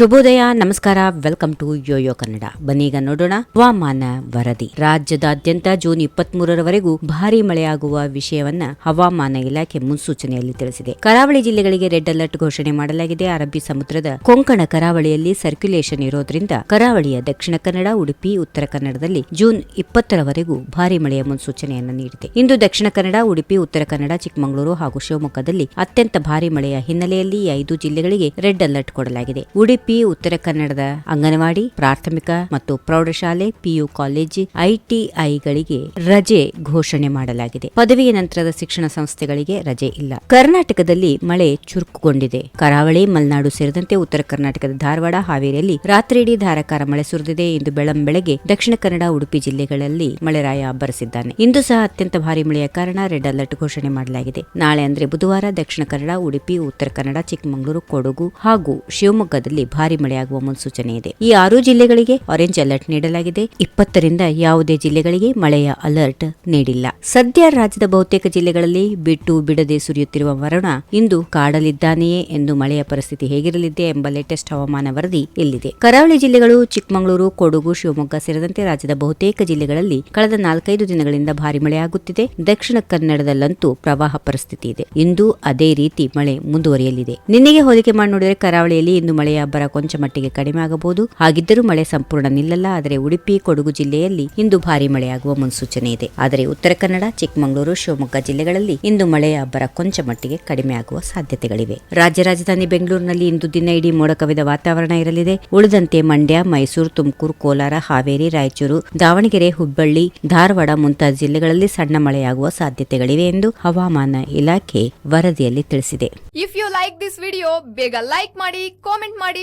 ಶುಭೋದಯ, ನಮಸ್ಕಾರ welcome to Yoyo Kannada ಬನ್ನೀಗ ನೋಡೋಣ, ಹವಾಮಾನ ವರದಿ. ರಾಜ್ಯದಾದ್ಯಂತ ಜೂನ್ ಇಪ್ಪತ್ತ್ ಮೂರರವರೆಗೂ ಭಾರೀ ಮಳೆಯಾಗುವ ವಿಷಯವನ್ನ ಹವಾಮಾನ ಇಲಾಖೆ ಮುನ್ಸೂಚನೆಯಲ್ಲಿ ತಿಳಿಸಿದೆ. ಕರಾವಳಿ ಜಿಲ್ಲೆಗಳಿಗೆ ರೆಡ್ ಅಲರ್ಟ್ ಘೋಷಣೆ ಮಾಡಲಾಗಿದೆ. ಅರಬ್ಬಿ ಸಮುದ್ರದ ಕೊಂಕಣ ಕರಾವಳಿಯಲ್ಲಿ ಸರ್ಕ್ಯುಲೇಷನ್ ಇರೋದ್ರಿಂದ ಕರಾವಳಿಯ ದಕ್ಷಿಣ ಕನ್ನಡ, ಉಡುಪಿ, ಉತ್ತರ ಕನ್ನಡದಲ್ಲಿ ಜೂನ್ ಇಪ್ಪತ್ತರವರೆಗೂ ಭಾರೀ ಮಳೆಯ ಮುನ್ಸೂಚನೆಯನ್ನು ನೀಡಿದೆ. ಇಂದು ದಕ್ಷಿಣ ಕನ್ನಡ, ಉಡುಪಿ, ಉತ್ತರ ಕನ್ನಡ, ಚಿಕ್ಕಮಗಳೂರು ಹಾಗೂ ಶಿವಮೊಗ್ಗದಲ್ಲಿ ಅತ್ಯಂತ ಭಾರೀ ಮಳೆಯ ಹಿನ್ನೆಲೆಯಲ್ಲಿ ಐದು ಜಿಲ್ಲೆಗಳಿಗೆ ರೆಡ್ ಅಲರ್ಟ್ ಕೊಡಲಾಗಿದೆ. ಉಡುಪಿ ಉತ್ತರ ಕನ್ನಡದ ಅಂಗನವಾಡಿ, ಪ್ರಾಥಮಿಕ ಮತ್ತು ಪ್ರೌಢಶಾಲೆ ಪಿಯು ಕಾಲೇಜು ಐಟಿಐಗಳಿಗೆ ರಜೆ ಘೋಷಣೆ ಮಾಡಲಾಗಿದೆ. ಪದವಿಯ ನಂತರದ ಶಿಕ್ಷಣ ಸಂಸ್ಥೆಗಳಿಗೆ ರಜೆ ಇಲ್ಲ. ಕರ್ನಾಟಕದಲ್ಲಿ ಮಳೆ ಚುರುಕುಗೊಂಡಿದೆ. ಕರಾವಳಿ, ಮಲೆನಾಡು ಸೇರಿದಂತೆ ಉತ್ತರ ಕರ್ನಾಟಕದ ಧಾರವಾಡ, ಹಾವೇರಿಯಲ್ಲಿ ರಾತ್ರಿಯಿಡೀ ಧಾರಾಕಾರ ಮಳೆ ಸುರಿದಿದೆ ಇಂದು ಬೆಳಂಬೆಳಗ್ಗೆ ದಕ್ಷಿಣ ಕನ್ನಡ, ಉಡುಪಿ ಜಿಲ್ಲೆಗಳಲ್ಲಿ ಮಳೆರಾಯ ಅಬ್ಬರಿಸಿದ್ದಾನೆ ಇಂದು ಸಹ ಅತ್ಯಂತ ಭಾರಿ ಮಳೆಯ ಕಾರಣ ರೆಡ್ ಅಲರ್ಟ್ ಘೋಷಣೆ ಮಾಡಲಾಗಿದೆ. ನಾಳೆ ಅಂದ್ರೆ ಬುಧವಾರ ದಕ್ಷಿಣ ಕನ್ನಡ, ಉಡುಪಿ, ಉತ್ತರ ಕನ್ನಡ, ಚಿಕ್ಕಮಗಳೂರು, ಕೊಡಗು ಹಾಗೂ ಶಿವಮೊಗ್ಗದಲ್ಲಿ ಭಾರಿ ಮಳೆಯಾಗುವ ಮುನ್ಸೂಚನೆ ಇದೆ. ಈ ಆರು ಜಿಲ್ಲೆಗಳಿಗೆ ಆರೆಂಜ್ ಅಲರ್ಟ್ ನೀಡಲಾಗಿದೆ. ಇಪ್ಪತ್ತರಿಂದ ಯಾವುದೇ ಜಿಲ್ಲೆಗಳಿಗೆ ಮಳೆಯ ಅಲರ್ಟ್ ನೀಡಿಲ್ಲ. ಸದ್ಯ ರಾಜ್ಯದ ಬಹುತೇಕ ಜಿಲ್ಲೆಗಳಲ್ಲಿ ಬಿಟ್ಟು ಬಿಡದೆ ಸುರಿಯುತ್ತಿರುವ ವರುಣ ಇಂದು ಕಾಡಲಿದ್ದಾನೆಯೇ ಎಂದು ಮಳೆಯ ಪರಿಸ್ಥಿತಿ ಹೇಗಿರಲಿದೆ ಎಂಬ ಲೇಟೆಸ್ಟ್ ಹವಾಮಾನ ವರದಿ ಇಲ್ಲಿದೆ. ಕರಾವಳಿ ಜಿಲ್ಲೆಗಳು ಚಿಕ್ಕಮಗಳೂರು, ಕೊಡಗು, ಶಿವಮೊಗ್ಗ ಸೇರಿದಂತೆ ರಾಜ್ಯದ ಬಹುತೇಕ ಜಿಲ್ಲೆಗಳಲ್ಲಿ ಕಳೆದ ನಾಲ್ಕೈದು ದಿನಗಳಿಂದ ಭಾರಿ ಮಳೆಯಾಗುತ್ತಿದೆ. ದಕ್ಷಿಣ ಕನ್ನಡದಲ್ಲಂತೂ ಪ್ರವಾಹ ಪರಿಸ್ಥಿತಿ ಇದೆ. ಇಂದು ಅದೇ ರೀತಿ ಮಳೆ ಮುಂದುವರಿಯಲಿದೆ. ನಿನ್ನೆಗೆ ಹೋಲಿಕೆ ಮಾಡಿ ನೋಡಿದರೆ ಕರಾವಳಿಯಲ್ಲಿ ಇಂದು ಮಳೆಯ ಅಬ್ಬರ ಕೊಂಚ ಮಟ್ಟಿಗೆ ಕಡಿಮೆ ಆಗಬಹುದು. ಹಾಗಿದ್ದರೂ ಮಳೆ ಸಂಪೂರ್ಣ ನಿಲ್ಲಲ್ಲ. ಆದರೆ ಉಡುಪಿ, ಕೊಡಗು ಜಿಲ್ಲೆಯಲ್ಲಿ ಇಂದು ಭಾರಿ ಮಳೆಯಾಗುವ ಮುನ್ಸೂಚನೆ ಇದೆ. ಆದರೆ ಉತ್ತರ ಕನ್ನಡ, ಚಿಕ್ಕಮಗಳೂರು, ಶಿವಮೊಗ್ಗ ಜಿಲ್ಲೆಗಳಲ್ಲಿ ಇಂದು ಮಳೆಯ ಅಬ್ಬರ ಕೊಂಚ ಮಟ್ಟಿಗೆ ಕಡಿಮೆ ಆಗುವ ಸಾಧ್ಯತೆಗಳಿವೆ. ರಾಜ್ಯ ರಾಜಧಾನಿ ಬೆಂಗಳೂರಿನಲ್ಲಿ ಇಂದು ದಿನ ಇಡೀ ಮೋಡ ಕವಿದ ವಾತಾವರಣ ಇರಲಿದೆ. ಉಳಿದಂತೆ ಮಂಡ್ಯ, ಮೈಸೂರು, ತುಮಕೂರು, ಕೋಲಾರ, ಹಾವೇರಿ, ರಾಯಚೂರು, ದಾವಣಗೆರೆ, ಹುಬ್ಬಳ್ಳಿ, ಧಾರವಾಡ ಮುಂತಾದ ಜಿಲ್ಲೆಗಳಲ್ಲಿ ಸಣ್ಣ ಮಳೆಯಾಗುವ ಸಾಧ್ಯತೆಗಳಿವೆ ಎಂದು ಹವಾಮಾನ ಇಲಾಖೆ ವರದಿಯಲ್ಲಿ ತಿಳಿಸಿದೆ. If you like this video ಬೇಗ ಲೈಕ್ ಮಾಡಿ ಕಾಮೆಂಟ್ ಮಾಡಿ